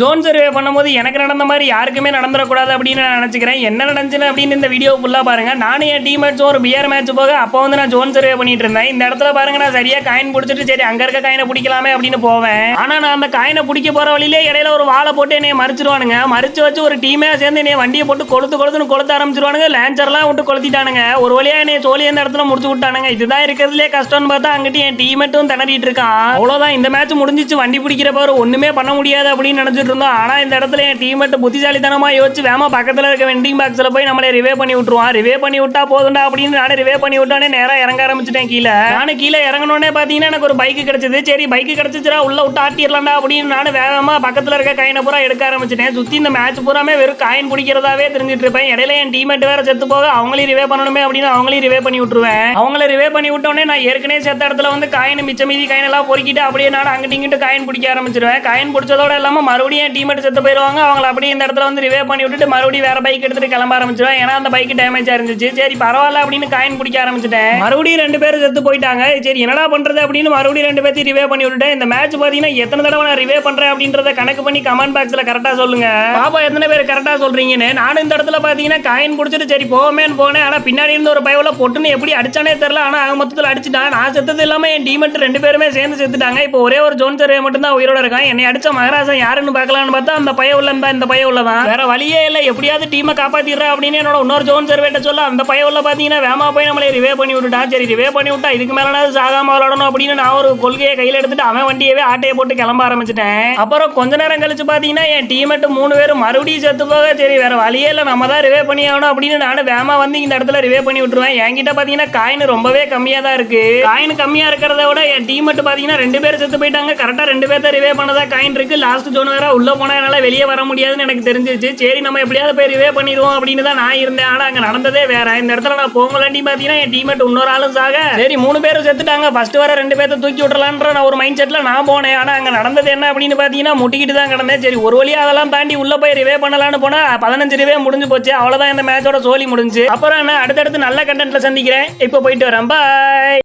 Zone survey பண்ணும்போது எனக்கு நடந்த மாதிரி யாருக்குமே நடந்துடக்கூடாது அப்படின்னு நான் நினச்சிக்கிறேன். என்ன நடந்துச்சுன்னு அப்படின்னு இந்த வீடியோ ஃபுல்லாக பாருங்க. நானும் என் டீம் மேட்ச்சும் ஒரு பியர் மேட்ச் போக அப்போ வந்து நான் ஜோன் சர்வே பண்ணிட்டு இருந்தேன். இந்த இடத்துல பாருங்க நான் சரியாக காயின் பிடிச்சிட்டு சரி அங்கே இருக்க காயினை பிடிக்கலாமே அப்படின்னு போவேன். ஆனால் நான் அந்த காயினை பிடிக்க போகிற வழியிலே இடையில ஒரு வாழை போட்டு என்னை மறிச்சிருவானுங்க. மறிச்சு வச்சு ஒரு டீமே சேர்ந்து என்னைய வண்டியை போட்டு கொளுத்து கொளுத்துன்னு கொளுத்த ஆரம்பிச்சிருவானுங்க. லேஞ்சர்லாம் விட்டு கொளுத்திட்டானுங்க. ஒரு வழியாக என்னை சோழி அந்த இடத்துல முடிச்சு விட்டானுங்க. இதுதான் இருக்கிறதுலே கஷ்டம்னு பார்த்தா அங்கிட்டு என் டீமேட்டும் திணறிட்டு இருக்கான். அவ்வளோதான் இந்த மேட்ச் முடிஞ்சிச்சு. வண்டி பிடிக்கிற பாரு ஒன்றுமே பண்ண முடியாது அப்படின்னு நினைச்சிட்டு இருந்தோம் ஆனா இந்த இடத்துல என் டீம் புத்திசாலித்தனமாக புத்திசாலித்தனமா யோசிச்சு வேமா பக்கத்துல இருக்க வெண்டிங் பாக்ஸில் போய் நம்மளை ரிவே பண்ணி விட்டுருவான். ரிவே பண்ணி விட்டா போதும்டா அப்படின்னு நானே ரிவே பண்ணி விட்டோன்னே நேராக இறங்க ஆரம்பிச்சிட்டேன் கீழே. நானும் கீழே இறங்கணுன்னே பார்த்தீங்கன்னா எனக்கு ஒரு பைக் கிடச்சிது. சரி பைக் கிடைச்சிச்சுடா உள்ள விட்டு ஆட்டிடலாம்டா அப்படின்னு நானும் வேகமாக பக்கத்தில் இருக்க காயினை பூரா எடுக்க ஆரம்பிச்சிட்டேன். சுற்றி இந்த மேட்ச் பூராமே வெறும் காயின் பிடிக்கிறதாவே தெரிஞ்சிட்டு இருப்பேன். இடையில என் டீமேட் வேற செத்து போக அவங்களையும் ரிவே பண்ணணுமே அப்படின்னு அவங்களையும் ரிவே பண்ணி விட்டுருவேன். அவங்கள ரிவே பண்ணி விட்டோன்னே நான் ஏற்கனவே செத்த இடத்துல வந்து காயின் மிச்ச மீதி காயின் எல்லாம் பொறுக்கிட்டு அப்படியே நான் அங்கிட்டு இங்கிட்டு காயின் பிடிக்க ஆரம்பிச்சிருவேன். காயின் பிடிச்சதோட இல்லாமல் மறுபடியும் என் டீமேட் செத்து போயிருவாங்க அவங்கள அப்படியே இந்த இடத்துல வந்து ரிவே பண்ணி விட்டுட்டு மறுபடியும் வேற பைக் எடுத்துட்டு கிளம்ப ஆரம்பிச்சிருவேன் ஏன்னா அந்த பைக் டேமேஜ் இருந்துச்சு. சரி பரவாயில்ல அப்படின்னு காயின் பிடிக்க ஆரம்பிச்சிட்டேன். மறுபடியும் ரெண்டு பேரும் செத்து போயிட்டாங்க. சரி என்னடா பண்றது அப்படின்னு மறுபடியும் ரெண்டு பேர்த்தையும் ரிவே பண்ணி விட்டுட்டேன். இந்த மேட்ச் பாத்தீங்கன்னா எத்தனை தடவை நான் ரிவே பண்றேன் அப்படின்றத கணக்கு பண்ணி கமெண்ட் பாக்ஸ்ல கரெக்டா சொல்லுங்க. பாப்பா எத்தனை பேர் கரெக்டா சொல்றீங்கன்னு? நானும் இந்த இடத்துல பாத்தீங்கன்னா காயின் பிடிச்சிட்டு சரி போவேன்னு போனேன். ஆனா பின்னாடி இருந்து ஒரு பயவுல பொட்டுன்னு எப்படி அடிச்சானே தெரியல. ஆனா அவன் மொத்தத்தில் அடிச்சுட்டான். நான் செத்தது இல்லாம என் டீமெட் ரெண்டு பேருமே சேர்ந்து செத்துட்டாங்க. இப்போ ஒரே ஒரு ஜோன் சர்வே மட்டும் தான் உயிரோட இருக்கான். என்னை அடிச்ச மகராசன் யாருன்னு பார்க்கலாம்னு பார்த்தா அந்த பைய உள்ள இருந்தா இந்த பைய உள்ளதான். வேற வழியே இல்லை. எப்படியாவது டீமை காப்பாத்திடுறா அப்படின்னு என்னோட இன்னொரு ஜோன் சர்வேட்ட சொல்ல அந்த பைய உள்ள பார்த்தீங்கன்னா வேமா போய் நம்மளை ரிவே பண்ணி விட்டுட்டான் சரி ரிவே பண்ணி விட்டா இதுக்கு மேலனாவது சாகாம விளாடணும் அப்படின்னு நான் ஒரு கொள்கையை கையில் எடுத்துட்டு அவன் வண்டியவே ஆட்டையை போட்டு கிளம்ப ஆரம்பிச்சிட்டேன். அப்புறம் கொஞ்ச நேரம் கழிச்சு பார்த்தீங்கன்னா என் டீமெட்டு மூணு பேரும் மறுபடியும் செத்து போக சரி வேற வழியே இல்லை. நம்ம தான் ரிவே பண்ணி ஆகணும் அப்படின்னு நானும் வேமா வந்து இந்த இடத்துல ரிவே பண்ணி விட்டுருவேன். என்கிட்ட பார்த்தீங்கன்னா காயின் ரொம்பவே கம்மியாக தான் இருக்கு. காயின் கம்மியாக இருக்கிறத விட என் டீமெட்டு பார்த்தீங்கன்னா ரெண்டு பேர் செத்து போயிட்டாங்க. கரெக்டாக ரெண்டு பேர்த்த ரிவே பண்ணதா காயின் இருக்கு. லாஸ்ட் ஜோன் வேற உள்ள போனா என்னால் வெளியே வர முடியாதுன்னு எனக்கு தெரிஞ்சிச்சு சரி நம்ம எப்படியாவது போய் ரிவே பண்ணிடுவோம் அப்படின்னு தான் நான் இருந்தேன். ஆனா அங்க நடந்ததே வேற. இந்த இடத்துல நான் போங்கலாண்டி பார்த்தீங்கன்னா என் டீமேட் இன்னொரு ஆளும் சாக. சரி மூணு பேரும் செத்துட்டாங்க. ஃபர்ஸ்ட் வர ரெண்டு பேர்த்த தூக்கி விட்டுறலான்ற நான் ஒரு மைண்ட் செட்டில் நான் போனேன். ஆனால் அங்கே நடந்தது என்ன அப்படின்னு பார்த்தீங்கன்னா முட்டிக்கிட்டு தான் கிடந்தேன். சரி ஒரு வழியாக அதெல்லாம் தாண்டி உள்ளே போய் ரிவே பண்ணலான்னு போனால் பதினஞ்சு ரிவே முடிஞ்சு போச்சு. அவ்வளோதான் இந்த மேட்சோட சோலி முடிஞ்சு. அப்புறம் என்ன அடுத்தடுத்து நல்ல கண்டென்ட்டில் சந்திக்கிறேன். இப்போ போயிட்டு வரேன். பாய்